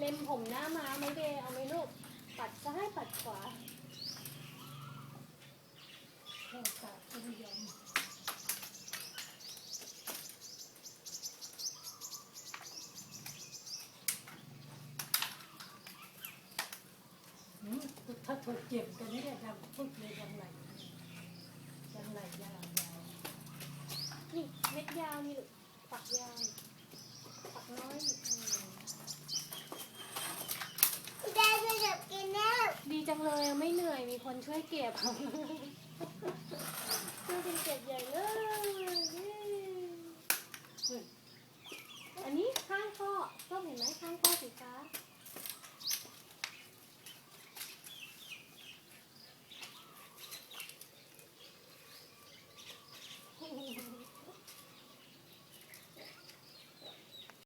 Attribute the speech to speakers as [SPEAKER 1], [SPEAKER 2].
[SPEAKER 1] มมผมหน้ามาไหมเดย์เอาไหมลูก ปัดซ้ายปัดขวา
[SPEAKER 2] แค่ตาต้มยำอืมถ้าถูกเจ็บกันนี่ดังปึ๊กเลยดังไหลดังไหลยาวยาว
[SPEAKER 1] นี่เม็ดยาวนี่ลูกปักยาวนี่ปักน้อยนี่อืม
[SPEAKER 3] ได้จะจับกินแล้ว
[SPEAKER 1] ดี จังเลยไม่เหนื่อยมีคนช่วยเก็บช่วยกันเก็บใหญ่เลยอันนี้ข้างข้อส้มเห็นไหมข้างข้อสีฟ้า